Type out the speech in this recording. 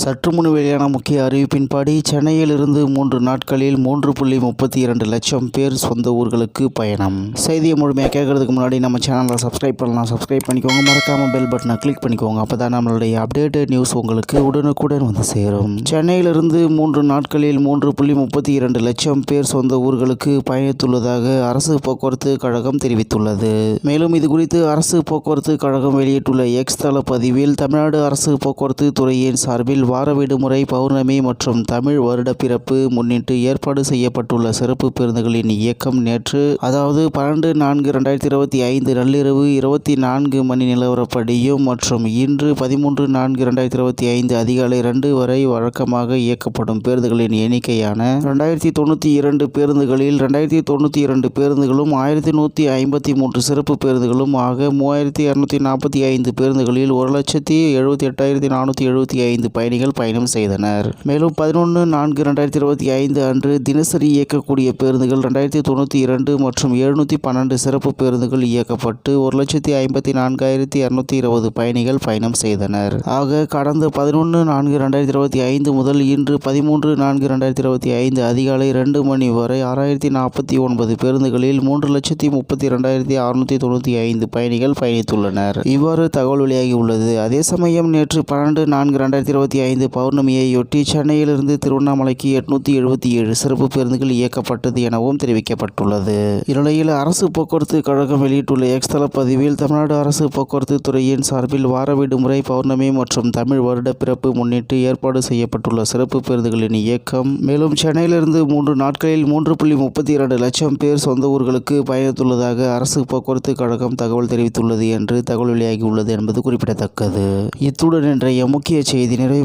சற்று முன் வெளியான முக்கிய அறிவிப்பின்படி சென்னையிலிருந்து மூன்று நாட்களில் மூன்று புள்ளி முப்பத்தி இரண்டு லட்சம் பேர் சொந்த ஊர்களுக்கு பயணம். செய்தியை முழுமையாக கேட்கறதுக்கு முன்னாடி நம்ம சேனலை சப்ஸ்கிரைப் பண்ணலாம். சப்ஸ்கிரைப் பண்ணிக்கோங்க. மறக்காமல் பெல் பட்டனை கிளிக் பண்ணிக்கோங்க. அப்போ தான் நம்மளுடைய அப்டேட்டட் நியூஸ் உங்களுக்கு உடனுக்குடன் வந்து சேரும். சென்னையிலிருந்து மூன்று நாட்களில் மூன்று புள்ளி முப்பத்தி இரண்டு லட்சம் பேர் சொந்த ஊர்களுக்கு பயணித்துள்ளதாக அரசு போக்குவரத்து கழகம் தெரிவித்துள்ளது. மேலும் இது குறித்து அரசு போக்குவரத்து கழகம் வெளியிட்டுள்ள எக்ஸ் தள பதிவில் தமிழ்நாடு அரசு போக்குவரத்து துறையின் சார்பில் வார விடுமுறை பௌர்ணமி மற்றும் தமிழ் வருடப்பிறப்பு முன்னிட்டு ஏற்பாடு செய்யப்பட்டுள்ள சிறப்பு பேருந்துகளின் இயக்கம் நேற்று அதாவது பன்னெண்டு நான்கு ரெண்டாயிரத்தி இருபத்தி ஐந்து நள்ளிரவு இருபத்தி நான்கு மணி நிலவரப்படியும் மற்றும் இன்று பதிமூன்று நான்கு ரெண்டாயிரத்தி இருபத்தி ஐந்து அதிகாலை ரெண்டு வரை வழக்கமாக இயக்கப்படும் பேருந்துகளின் எண்ணிக்கையான ரெண்டாயிரத்தி தொண்ணூற்றி இரண்டு பேருந்துகளில் ரெண்டாயிரத்தி தொண்ணூற்றி இரண்டு பேருந்துகளும் ஆயிரத்தி நூற்றி ஐம்பத்தி மூன்று சிறப்பு பேருந்துகளும் ஆக மூவாயிரத்தி இரநூத்தி நாற்பத்தி ஐந்து பேருந்துகளில் ஒரு லட்சத்தி எழுபத்தி எட்டாயிரத்தி நானூற்றி எழுபத்தி ஐந்து பயணிகள் பயணம் செய்தனர். மேலும் பதினொன்று நான்கு ரெண்டாயிரத்தி இருபத்தி ஐந்து அன்று தினசரி இயக்கக்கூடிய பேருந்துகள் ரெண்டாயிரத்தி தொண்ணூற்றி இரண்டு மற்றும் எழுநூற்றி பன்னெண்டு சிறப்பு பேருந்துகள் இயக்கப்பட்டு ஒரு லட்சத்தி ஐம்பத்தி நான்காயிரத்தி இரநூத்தி இருபது பயணிகள் பயணம் செய்தனர். ஆக கடந்த பதினொன்று நான்கு ரெண்டாயிரத்தி இருபத்தி ஐந்து முதல் இன்று பதிமூன்று நான்கு ரெண்டாயிரத்தி இருபத்தி ஐந்து அதிகாலை ரெண்டு மணி வரை ஆறாயிரத்தி நாற்பத்தி ஒன்பது பேருந்துகளில் மூன்று லட்சத்தி முப்பத்தி ரெண்டாயிரத்தி அறுநூத்தி தொண்ணூற்றி ஐந்து பயணிகள் பயணித்துள்ளனர். இவ்வாறு தகவல் வெளியாகி உள்ளது அதே சமயம் நேற்று பன்னெண்டு நான்கு ரெண்டாயிரத்தி இருபத்தி ஐந்து பௌர்ணமியையொட்டி சென்னையிலிருந்து திருவண்ணாமலைக்கு எட்நூற்றி எழுபத்தி ஏழு சிறப்பு பேருந்துகள் இயக்கப்பட்டது எனவும் தெரிவிக்கப்பட்டுள்ளது. இந்நிலையில் அரசு போக்குவரத்து கழகம் வெளியிட்டுள்ள எக்ஸ் பதிவில் தமிழ்நாடு அரசு போக்குவரத்து துறையின் சார்பில் வார விடுமுறை பௌர்ணமி மற்றும் தமிழ் வருட பிறப்பு முன்னிட்டு ஏற்பாடு செய்யப்பட்டுள்ள சிறப்பு பேருந்துகளின் இயக்கம். மேலும் சென்னையிலிருந்து மூன்று நாட்களில் மூன்று புள்ளி முப்பத்தி இரண்டு லட்சம் பேர் சொந்த ஊர்களுக்கு பயணித்துள்ளதாக அரசு போக்குவரத்து கழகம் தகவல் தெரிவித்துள்ளது என்று தகவல் வெளியாகியுள்ளது என்பது குறிப்பிடத்தக்கது. இத்துடன் இன்றைய முக்கிய செய்தி நிறைவு